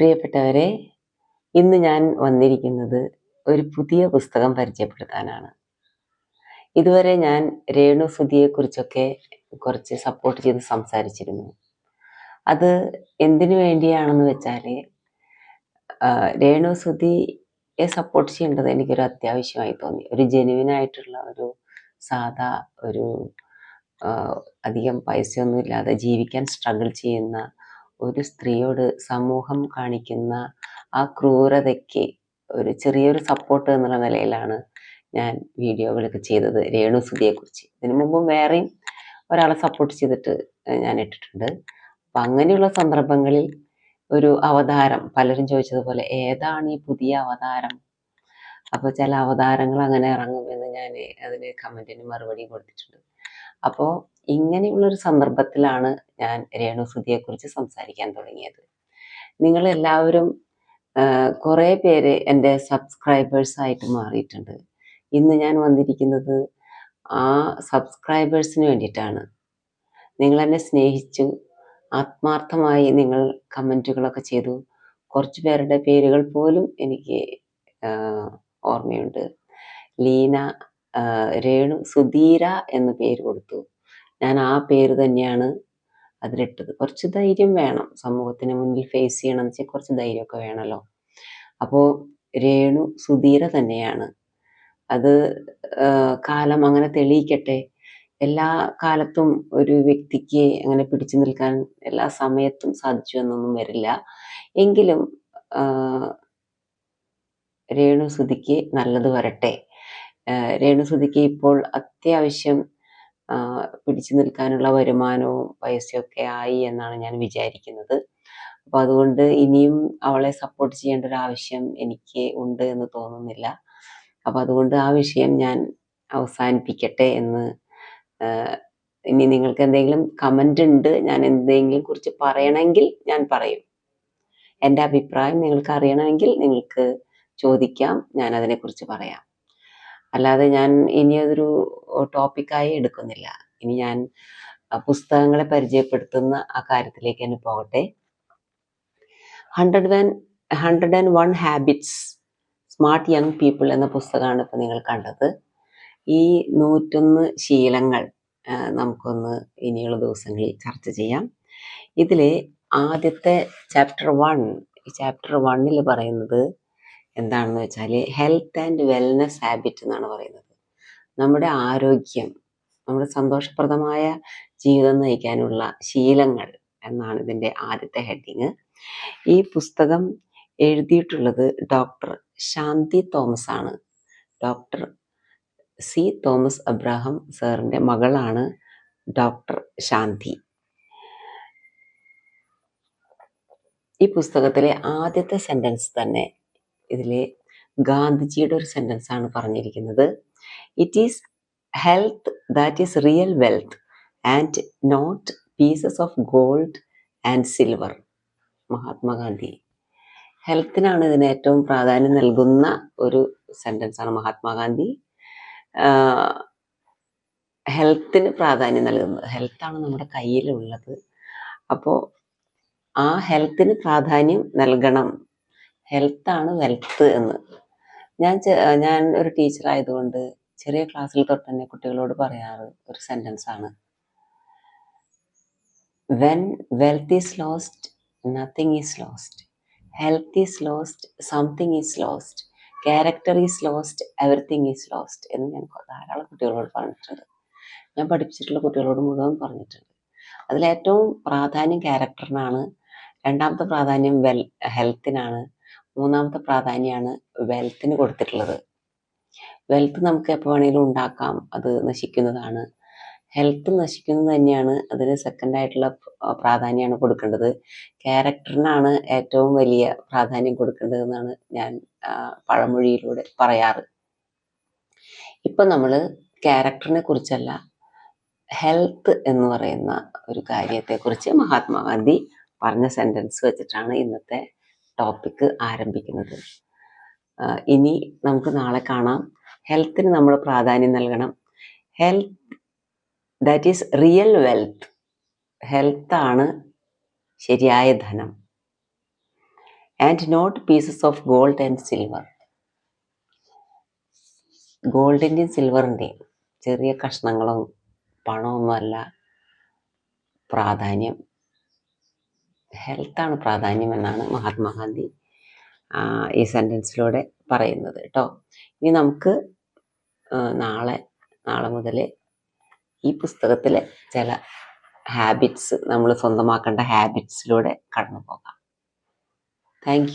പ്രിയപ്പെട്ടവരെ ഇന്ന് ഞാൻ വന്നിരിക്കുന്നത് ഒരു പുതിയ പുസ്തകം പരിചയപ്പെടുത്താനാണ്. ഇതുവരെ ഞാൻ രേണു സുധിയെക്കുറിച്ചൊക്കെ കുറച്ച് സപ്പോർട്ട് ചെയ്ത് സംസാരിച്ചിരുന്നു. അത് എന്തിനു വേണ്ടിയാണെന്ന് വെച്ചാൽ രേണു സുധിയെ സപ്പോർട്ട് ചെയ്യേണ്ടത് എനിക്കൊരു അത്യാവശ്യമായി തോന്നി. ഒരു ജെനുവിനായിട്ടുള്ള ഒരു സാധാ ഒരു അധികം പൈസയൊന്നുമില്ലാതെ ജീവിക്കാൻ സ്ട്രഗിൾ ചെയ്യുന്ന ഒരു സ്ത്രീയോട് സമൂഹം കാണിക്കുന്ന ആ ക്രൂരതയ്ക്ക് ഒരു ചെറിയൊരു സപ്പോർട്ട് എന്നുള്ള നിലയിലാണ് ഞാൻ വീഡിയോകളൊക്കെ ചെയ്തത് രേണു സുധിയെക്കുറിച്ച് ഇതിനു മുമ്പും വേറെയും ഒരാളെ സപ്പോർട്ട് ചെയ്തിട്ട് ഞാൻ ഇട്ടിട്ടുണ്ട്. അപ്പം അങ്ങനെയുള്ള സന്ദർഭങ്ങളിൽ ഒരു അവതാരം പലരും ചോദിച്ചതുപോലെ ഏതാണ് ഈ പുതിയ അവതാരം? അപ്പോൾ ചില അവതാരങ്ങൾ അങ്ങനെ ഇറങ്ങും എന്ന് ഞാൻ അതിന് കമന്റിന് മറുപടി കൊടുത്തിട്ടുണ്ട്. അപ്പോൾ ഇങ്ങനെയുള്ളൊരു സന്ദർഭത്തിലാണ് ഞാൻ രേണു സുധിയെക്കുറിച്ച് സംസാരിക്കാൻ തുടങ്ങിയത്. നിങ്ങളെല്ലാവരും കുറേ പേര് എന്റെ സബ്സ്ക്രൈബേഴ്സ് ആയിട്ട് മാറിയിട്ടുണ്ട്. ഇന്ന് ഞാൻ വന്നിരിക്കുന്നത് ആ സബ്സ്ക്രൈബേഴ്സിന് വേണ്ടിയിട്ടാണ്. നിങ്ങൾ എന്നെ സ്നേഹിച്ചു ആത്മാർത്ഥമായി നിങ്ങൾ കമന്റുകളൊക്കെ ചെയ്തു. കുറച്ച് പേരുടെ പേരുകൾ പോലും എനിക്ക് ഓർമ്മയുണ്ട്. ലീന രേണു സുധീര എന്ന് പേര് കൊടുത്തു. ഞാൻ ആ പേര് തന്നെയാണ് അതിലിട്ടത്. കുറച്ച് ധൈര്യം വേണം. സമൂഹത്തിന് മുന്നിൽ ഫേസ് ചെയ്യണം എന്ന് വെച്ചാൽ കുറച്ച് ധൈര്യമൊക്കെ വേണമല്ലോ അപ്പോൾ രേണു സുധീര തന്നെയാണ്. അത് കാലം അങ്ങനെ തെളിയിക്കട്ടെ. എല്ലാ കാലത്തും ഒരു വ്യക്തിക്ക് അങ്ങനെ പിടിച്ചു നിൽക്കാൻ എല്ലാ സമയത്തും സാധിച്ചു എന്നൊന്നും വരില്ല. എങ്കിലും രേണു സുധിക്ക് നല്ലത് വരട്ടെ. ആ, രേണു സുധിക്ക് ഇപ്പോൾ അത്യാവശ്യം പിടിച്ചു നിൽക്കാനുള്ള വരുമാനവും പൈസയൊക്കെ ആയി എന്നാണ് ഞാൻ വിചാരിക്കുന്നത്. അപ്പം അതുകൊണ്ട് ഇനിയും അവളെ സപ്പോർട്ട് ചെയ്യേണ്ട ഒരു ആവശ്യം എനിക്ക് ഉണ്ട് എന്ന് തോന്നുന്നില്ല. അപ്പം അതുകൊണ്ട് ആ വിഷയം ഞാൻ അവസാനിപ്പിക്കട്ടെ എന്ന് ഇനി നിങ്ങൾക്ക് എന്തെങ്കിലും കമന്റ് ഉണ്ട് ഞാൻ എന്തെങ്കിലും കുറിച്ച് പറയണമെങ്കിൽ ഞാൻ പറയും. എന്റെ അഭിപ്രായം നിങ്ങൾക്ക് അറിയണമെങ്കിൽ നിങ്ങൾക്ക് ചോദിക്കാം ഞാൻ അതിനെക്കുറിച്ച് പറയാം. അല്ലാതെ ഞാൻ ഇനി അതൊരു ടോപ്പിക്കായി എടുക്കുന്നില്ല. ഇനി ഞാൻ പുസ്തകങ്ങളെ പരിചയപ്പെടുത്തുന്ന ആ കാര്യത്തിലേക്ക് തന്നെ പോകട്ടെ. Hundred one hundred and one habits smart young people എന്ന പുസ്തകമാണ് ഇപ്പോൾ നിങ്ങൾ കണ്ടത്. ഈ നൂറ്റൊന്ന് ശീലങ്ങൾ നമുക്കൊന്ന് ഇനിയുള്ള ദിവസങ്ങളിൽ ചർച്ച ചെയ്യാം. ഇതിൽ ആദ്യത്തെ ചാപ്റ്റർ വൺ ഈ ചാപ്റ്റർ വണ്ണിൽ പറയുന്നത് എന്താണെന്ന് വെച്ചാൽ ഹെൽത്ത് ആൻഡ് വെൽനസ് ഹാബിറ്റ് എന്നാണ് പറയുന്നത്. നമ്മുടെ ആരോഗ്യം നമ്മുടെ സന്തോഷപ്രദമായ ജീവിതം നയിക്കാനുള്ള ശീലങ്ങൾ എന്നാണ് ഇതിന്റെ ആദ്യത്തെ ഹെഡിങ്. ഈ പുസ്തകം എഴുതിയിട്ടുള്ളത് ഡോക്ടർ ശാന്തി തോമസ് ആണ്. ഡോക്ടർ സി തോമസ് അബ്രാഹം സാറിന്റെ മകളാണ് ഡോക്ടർ ശാന്തി. ഈ പുസ്തകത്തിലെ ആദ്യത്തെ സെന്റൻസ് തന്നെ ഇതിൽ ഗാന്ധിജിയുടെ ഒരു സെന്റൻസ് ആണ് പറഞ്ഞിരിക്കുന്നത്. It is health that is real wealth and not pieces of gold and silver Mahatma Gandhi. ഹെൽത്തിനാണ് ഇതിന് ഏറ്റവും പ്രാധാന്യം നൽകുന്ന ഒരു സെന്റൻസ് ആണ് മഹാത്മാഗാന്ധി. ഹെൽത്തിന് പ്രാധാന്യം നൽകുന്നത്. ഹെൽത്താണ് നമ്മുടെ കയ്യിലുള്ളത്. അപ്പോൾ ആ ഹെൽത്തിന് പ്രാധാന്യം നൽകണം ഹെൽത്താണ് വെൽത്ത് എന്ന്. ഞാൻ ഞാൻ ഒരു ടീച്ചർ ആയതുകൊണ്ട് ചെറിയ ക്ലാസ്സിൽ തൊട്ട് തന്നെ കുട്ടികളോട് പറയാറ് ഒരു സെന്റൻസ് ആണ്. When wealth is lost nothing is lost health is lost something is lost character is lost everything is lost എന്ന് ഞാൻ ധാരാളം കുട്ടികളോട് പറഞ്ഞിട്ടുണ്ട്. ഞാൻ പഠിപ്പിച്ചിട്ടുള്ള കുട്ടികളോട് മുഴുവൻ പറഞ്ഞിട്ടുണ്ട്. അതിലേറ്റവും പ്രാധാന്യം ക്യാരക്ടറിനാണ് രണ്ടാമത്തെ പ്രാധാന്യം വെൽ ഹെൽത്തിനാണ് മൂന്നാമത്തെ പ്രാധാന്യമാണ് വെൽത്തിന് കൊടുത്തിട്ടുള്ളത്. വെൽത്ത് നമുക്ക് എപ്പോൾ വേണമെങ്കിലും ഉണ്ടാക്കാം അത് നശിക്കുന്നതാണ്. ഹെൽത്ത് നശിക്കുന്നത് തന്നെയാണ് അതിന് സെക്കൻഡ് ആയിട്ടുള്ള പ്രാധാന്യമാണ് കൊടുക്കേണ്ടത്. ക്യാരക്ടറിനാണ് ഏറ്റവും വലിയ പ്രാധാന്യം കൊടുക്കേണ്ടതെന്നാണ് ഞാൻ പഴമൊഴിയിലൂടെ പറയാറ്. ഇപ്പം നമ്മൾ ക്യാരക്ടറിനെ കുറിച്ചല്ല ഹെൽത്ത് എന്ന് പറയുന്ന ഒരു കാര്യത്തെക്കുറിച്ച് മഹാത്മാഗാന്ധി പറഞ്ഞ സെന്റൻസ് വെച്ചിട്ടാണ് ഇന്നത്തെ ടോപ്പിക്ക് ആരംഭിക്കുന്നത്. ഇനി നമുക്ക് നാളെ കാണാം. ഹെൽത്തിന് നമ്മൾ പ്രാധാന്യം നൽകണം. Health that is real wealth ഹെൽത്താണ് ശരിയായ ധനം. And not pieces of gold and silver ഗോൾഡിന്റെയും സിൽവറിന്റെയും ചെറിയ കഷ്ണങ്ങളും പണമൊന്നുമല്ല പ്രാധാന്യം. ഹെൽത്താണ് പ്രാധാന്യം എന്നാണ് മഹാത്മാഗാന്ധി ഈ സെന്റൻസിലൂടെ പറയുന്നത് കേട്ടോ ഇനി നമുക്ക് നാളെ നാളെ മുതൽ ഈ പുസ്തകത്തിലെ ചില ഹാബിറ്റ്സ് നമ്മൾ സ്വന്തമാക്കേണ്ട ഹാബിറ്റ്സിലൂടെ കടന്നു പോകാം താങ്ക്